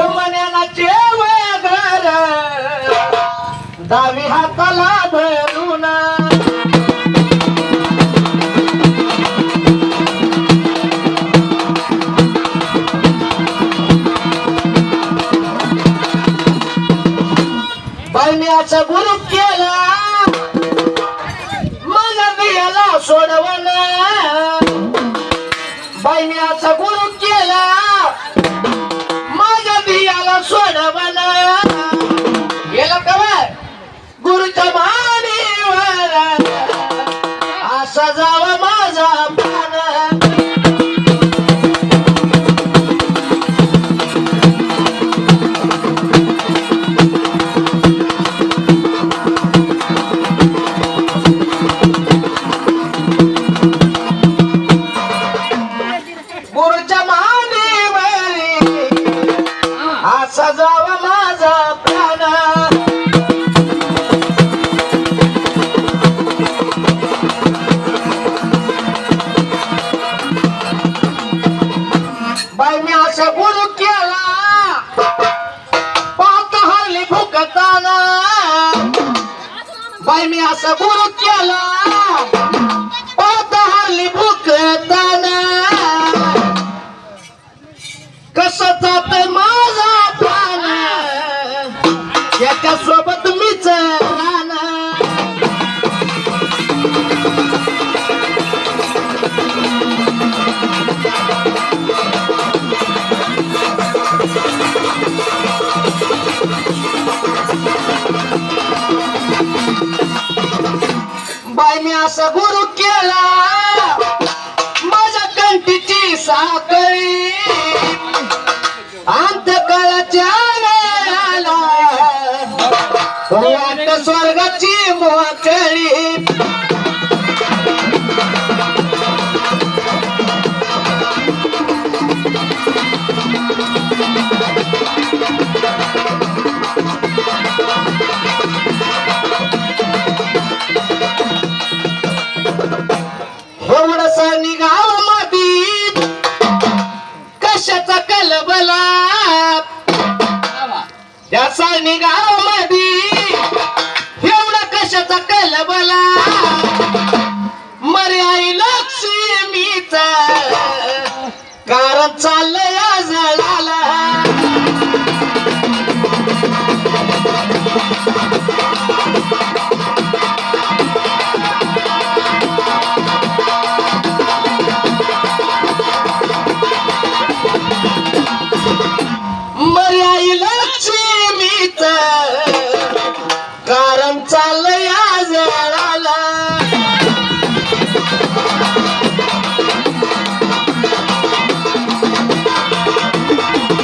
मन्याला चेवधर दावी हाताला धरून. बळण्याचा गुरु केला. मग दियाला सोडवलं. बळण्याचा गुरु असा जावा बाई केला. पाहत हरली भुकताना बाई मी असं गुरु केला. बाय मी असा गुरु केला. माझ्या कंठीची साखळी. कसा निघाव मधी? एवढा कशाचा कलबला? मर्याई लक्ष्मीचा कारण चाललं